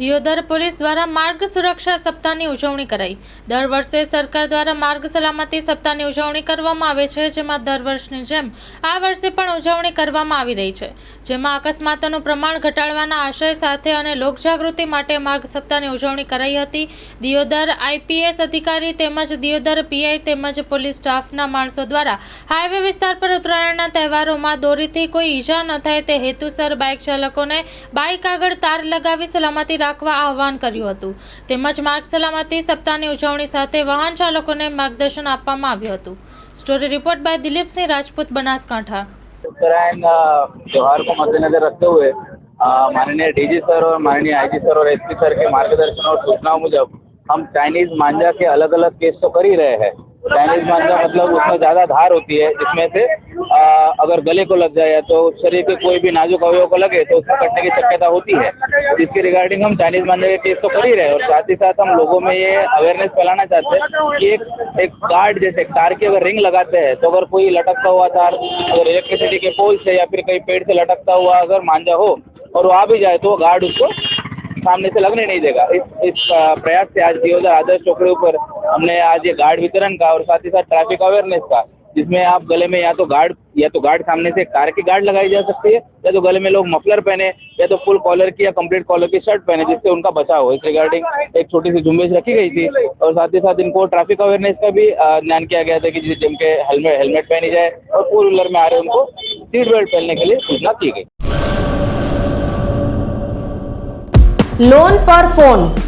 Deodar police દ્વારા માર્ગ સુરક્ષા સપ્તાહની ઉજવણી કરાઈ. દર વર્ષે સરકાર દ્વારા માર્ગ સલામતી સપ્તાહની ઉજવણી કરવામાં આવે છે, જેમાં દર વર્ષની જેમ આ વર્ષે પણ ઉજવણી કરવામાં આવી રહી છે. જેમાં અકસ્માતોનું પ્રમાણ ઘટાડવાના આશય સાથે અને લોકજાગૃતિ માટે માર્ગ સપ્તાહની ઉજવણી કરાઈ હતી. દિયોદર આઈપીએસ અધિકારી તેમજ દિયોદર પીઆઈ તેમજ પોલીસ સ્ટાફના માણસો દ્વારા હાઈવે વિસ્તાર પર ઉત્તરાયણના તહેવારોમાં દોરીથી કોઈ ઈજા ન થાય તે હેતુસર બાઇક ચાલકોને બાઇક આગળ તાર લગાવી સલામતી રાખવા આહવાન કર્યું હતું. તેમજ માર્ગ સલામતી સપ્તાહની ઉજવણી સાથે વાહન ચાલકોને માર્ગદર્શન આપવામાં આવ્યું હતું. Story report by Dilipsinh Rajput Banaskantha. उत्तरायण अ, त्योहार को मद्देनजर रखते हुए अ, माननीय डीजी सर और माननीय आईजी सर और एसपी सर के मार्गदर्शन और सूचनाओं मुजब हम चाइनीज मांझा के अलग अलग केस तो कर ही रहे हैं चाइनीज़ मांझा मतलब उसमें ज़्यादा धार होती है जिसमें से अ, अगर गले को लग जाए तो शरीर के कोई भी नाजुक अवयव को लगे तो उसमें कटने की शक्यता होती है। जिसके रिगार्डिंग हम चाइनीज़ मांझा के केस तो कर ही रहे और साथ ही साथ हम लोगों में ये अवेयरनेस फैलाना चाहते हैं कि एक एक गार्ड जैसे तार की अगर रिंग लगाते हैं तो अगर कोई लटकता हुआ तार अगर इलेक्ट्रिसिटी के पोल से या फिर कहीं पेड़ से लटकता हुआ अगर मांझा हो और वो आ भी जाए तो गार्ड उसको सामने से लगने नहीं देगा। इस इस प्रयास से आज दियोदर आदर्श चौकड़ी ऊपर हमने आज ये गार्ड वितरण का और साथ ही साथ ट्रैफ़िक अवेयरनेस का, जिसमें आप गले में या तो गार्ड या तो गार्ड सामने से कार की गार्ड लगाई जा सकती है, या तो गले में लोग मफलर पहने, या तो फुल कॉलर की या कंप्लीट कॉलर की शर्ट पहने, जिससे उनका बचाव हो। इस रिगार्डिंग एक छोटी सी जुम्बेश रखी गई थी और साथ ही साथ इनको ट्रैफ़िक अवेयरनेस का भी ध्यान किया गया था कि जिनके जिम के हेलमेट हेलमेट पहनी जाए और फोर व्हीलर में आ रहे उनको सीट बेल्ट पहनने के लिए सूचना की गई। लोन पर फ़ोन